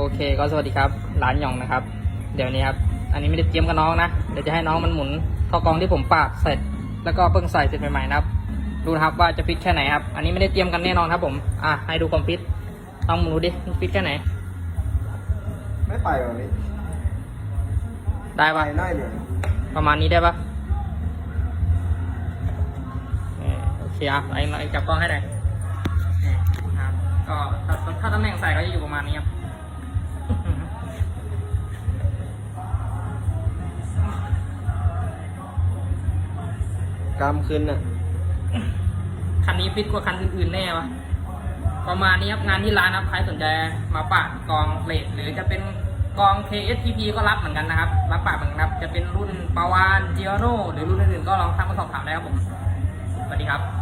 โอเคก็สวัสดีครับร้านหยองนะครับ เดี๋ยวนี้ครับ อันนี้ไม่ได้เตรียมกับน้องนะ เดี๋ยวจะให้น้องมันหมุนเข้ากองที่ผมปาดเสร็จ แล้วก็เพิ่งใส่เสร็จใหม่ๆนะครับ ดูนะครับว่าจะฟิตแค่ไหนครับ อันนี้ไม่ได้เตรียมกันแน่นอนครับผม อะให้ดูความฟิตลองหมุนดูดิมันฟิตแค่ไหน ไม่ไปวันนี้ได้ไปปะน้อยเดียวประมาณนี้ได้ปะเออโอเคอะไอ้ไอ้จับกล้องให้หน่อยนี่ครับก็ถ้าถ้าตำแหน่งใส่ก็จะอยู่ประมาณนี้ครับ กำขึ้นน่ะ คันนี้ฟิตกว่าคันอื่นๆแน่วะประมาณนี้ครับงานที่ร้านครับใครสนใจมาปาดกองเลดหรือจะเป็นกอง KSTP ก็รับเหมือนกันนะครับรับปาดเหมือนกันครับ จะเป็นรุ่นปาวานจิโร่หรือรุ่นอื่นๆก็ลองทักมาสอบถามได้ครับผมสวัสดีครับ